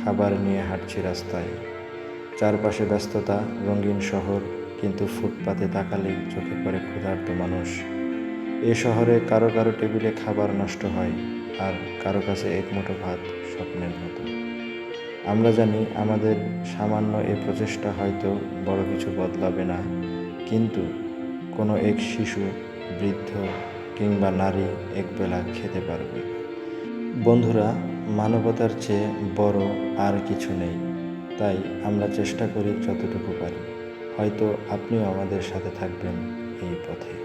খাবার নিয়ে হাঁটছি রাস্তায়। চারপাশে ব্যস্ততা, রঙিন শহর, কিন্তু ফুটপাতে তাকালেই চোখে পড়ে ক্ষুধার্ত মানুষ। এ শহরে কারও কারও টেবিলে খাবার নষ্ট হয়, আর কারও কাছে এক মুঠো ভাত স্বপ্নের মতো। আমরা জানি আমাদের সামান্য এ প্রচেষ্টা হয়তো বড় কিছু বদলাবে না, কিন্তু কোনো এক শিশু, বৃদ্ধ কিংবা নারী একবেলা খেতে পারবে। বন্ধুরা মানবতার চেয়ে বড় আর কিছু নেই। তাই আমরা চেষ্টা করি যতটুকু পারি। হয়তো আপনিও আমাদের সাথে থাকবেন এই পথে।